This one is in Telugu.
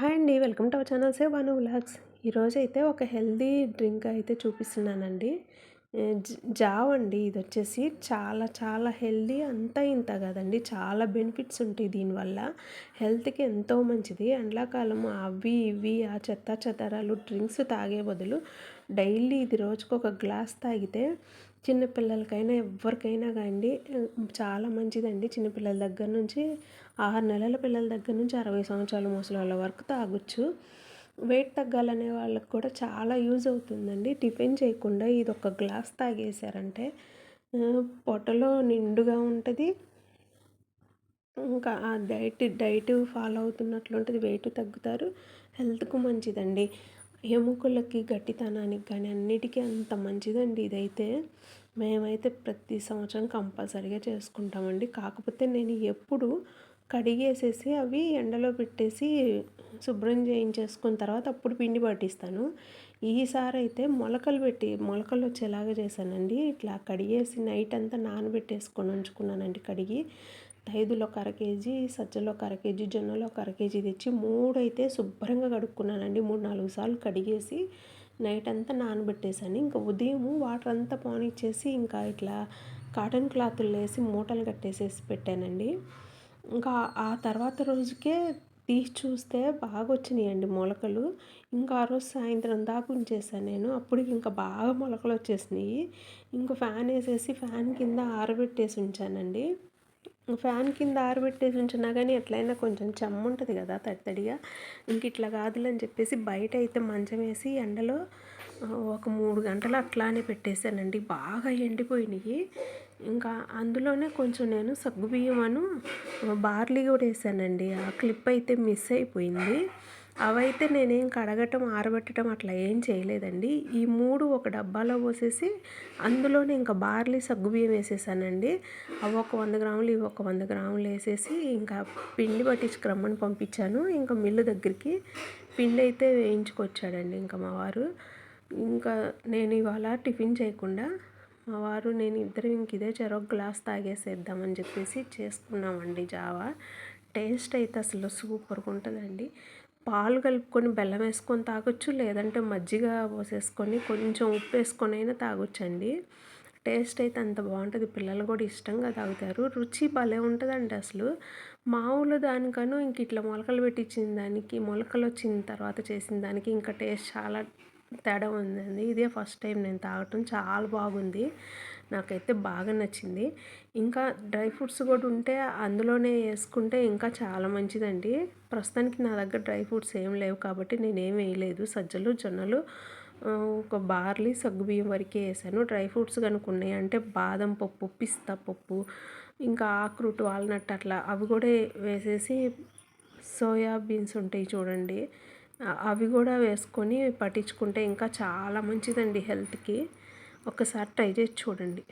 హాయ్ అండి welcome to our channel say one vlogs. ఈరోజు అయితే ఒక హెల్దీ డ్రింక్ అయితే చూపిస్తున్నానండి. జావ్ అండి ఇది వచ్చేసి చాలా చాలా హెల్దీ అంతా ఇంత కదండి. చాలా బెనిఫిట్స్ ఉంటాయి దీనివల్ల. హెల్త్కి ఎంతో మంచిది. ఎండాకాలం అవి ఇవి ఆ చెత్త చెదారాలు డ్రింక్స్ తాగే బదులు డైలీ ఇది రోజుకు ఒక గ్లాస్ తాగితే చిన్నపిల్లలకైనా ఎవరికైనా కానీ చాలా మంచిదండి. చిన్నపిల్లల దగ్గర నుంచి ఆరు నెలల పిల్లల దగ్గర నుంచి అరవై సంవత్సరాల ముసలి వాళ్ళ వరకు తాగొచ్చు. వెయిట్ తగ్గాలనే వాళ్ళకి కూడా చాలా యూజ్ అవుతుందండి. టిఫిన్ చేయకుండా ఇది ఒక గ్లాస్ తాగేశారంటే పొట్టలో నిండుగా ఉంటుంది. ఇంకా ఆ డైట్ డైట్ ఫాలో అవుతున్నట్లు ఉంటుంది వెయిట్ తగ్గుతారు. హెల్త్కు మంచిదండి. ఎముకలకి గట్టితనానికి కానీ అన్నిటికీ అంత మంచిదండి ఇదైతే. మేమైతే ప్రతి సంవత్సరం కంపల్సరీగా చేసుకుంటామండి. కాకపోతే నేను ఎప్పుడు కడిగేసేసి అవి ఎండలో పెట్టేసి శుభ్రం చేయించేసుకున్న తర్వాత అప్పుడు పిండి పట్టిస్తాను. ఈసారి అయితే మొలకలు పెట్టి మొలకలు వచ్చేలాగా చేశానండి. ఇట్లా కడిగేసి నైట్ అంతా నానబెట్టేసుకొని ఉంచుకున్నానండి కడిగి. ఐదులో ఒక అర కేజీ సజ్జలో ఒక అర కేజీ జొన్నలో ఒక అర కేజీ తెచ్చి మూడు అయితే శుభ్రంగా కడుక్కున్నానండి. మూడు నాలుగు సార్లు కడిగేసి నైట్ అంతా నానబెట్టేసాను ఇంకా ఉదయం వాటర్ అంతా పానిచ్చేసి ఇంకా ఇట్లా కాటన్ క్లాతులు వేసి మూటలు కట్టేసేసి పెట్టానండి. ఇంకా ఆ తర్వాత రోజుకే తీసి చూస్తే బాగా వచ్చినాయండి మొలకలు. ఇంకా ఆ రోజు సాయంత్రం దాకా ఉంచేసాను నేను. అప్పటికి ఇంకా బాగా మొలకలు వచ్చేసినాయి. ఇంకా ఫ్యాన్ వేసేసి ఫ్యాన్ కింద ఆరబెట్టేసి ఉంచానండి. ఫ్యాన్ కింద ఆరబెట్టేసి ఉంచినా కానీ ఎట్లయినా కొంచెం చెమ్మ ఉంటుంది కదా తడితడిగా. ఇంక ఇట్లా కాదులని చెప్పేసి బయట అయితే మంచం వేసి ఎండలో ఒక మూడు గంటలు అట్లానే పెట్టేశానండి. బాగా ఎండిపోయినాయి. ఇంకా అందులోనే కొంచెం నేను సగ్గుబియ్యం అను బార్లీ కూడా వేసానండి. ఆ క్లిప్ అయితే మిస్ అయిపోయింది. అవైతే నేనేం కడగటం ఆరబెట్టడం అట్లా ఏం చేయలేదండి. ఈ మూడు ఒక డబ్బాలో పోసేసి అందులోనే ఇంకా బార్లీ సగ్గుబియ్యం వేసేసానండి. అవి ఒక వంద గ్రాములు ఇవి ఒక వంద గ్రాములు వేసేసి ఇంకా పిండి పట్టించుకురమ్మని పంపించాను. ఇంకా మిల్లు దగ్గరికి పిండి అయితే వేయించుకొచ్చాడండి ఇంకా మా వారు. ఇంకా నేను ఇవాళ టిఫిన్ చేయకుండా మా వారు నేను ఇద్దరం ఇంక ఇదే చెరొక గ్లాస్ తాగేసేద్దామని చెప్పేసి చేసుకున్నామండి జావా. టేస్ట్ అయితే అసలు సూపర్గా ఉంటుందండి. పాలు కలుపుకొని బెల్లం వేసుకొని తాగొచ్చు లేదంటే మజ్జిగ పోసేసుకొని కొంచెం ఉప్పు వేసుకొని అయినా తాగొచ్చండి. టేస్ట్ అయితే అంత బాగుంటుంది. పిల్లలు కూడా ఇష్టంగా తాగుతారు. రుచి భలే ఉంటుందండి అసలు. మామూలు దానికను ఇంక ఇట్లా మొలకలు పెట్టించిన దానికి మొలకలు వచ్చిన తర్వాత చేసిన దానికి ఇంకా టేస్ట్ చాలా తేడా ఉందండి. ఇదే ఫస్ట్ టైం నేను తాగటం. చాలా బాగుంది. నాకైతే బాగా నచ్చింది. ఇంకా డ్రై ఫ్రూట్స్ కూడా ఉంటే అందులోనే వేసుకుంటే ఇంకా చాలా మంచిదండి. ప్రస్తుతానికి నా దగ్గర డ్రై ఫ్రూట్స్ ఏం లేవు కాబట్టి నేనేం వేయలేదు. సజ్జలు జొన్నలు ఒక బార్లీ సగ్గుబియ్యం వరకే వేసాను. డ్రై ఫ్రూట్స్ కనుక ఉన్నాయంటే బాదం పప్పు పిస్తా పప్పు ఇంకా ఆక్రూట్ వాల్నట్ అట్లా అవి కూడా వేసేసి సోయా బీన్స్ ఉంటాయి చూడండి. అవి కూడా వేసుకొని పట్టించుకుంటే ఇంకా చాలా మంచిదండి హెల్త్కి. ఒకసారి ట్రై చేసి చూడండి.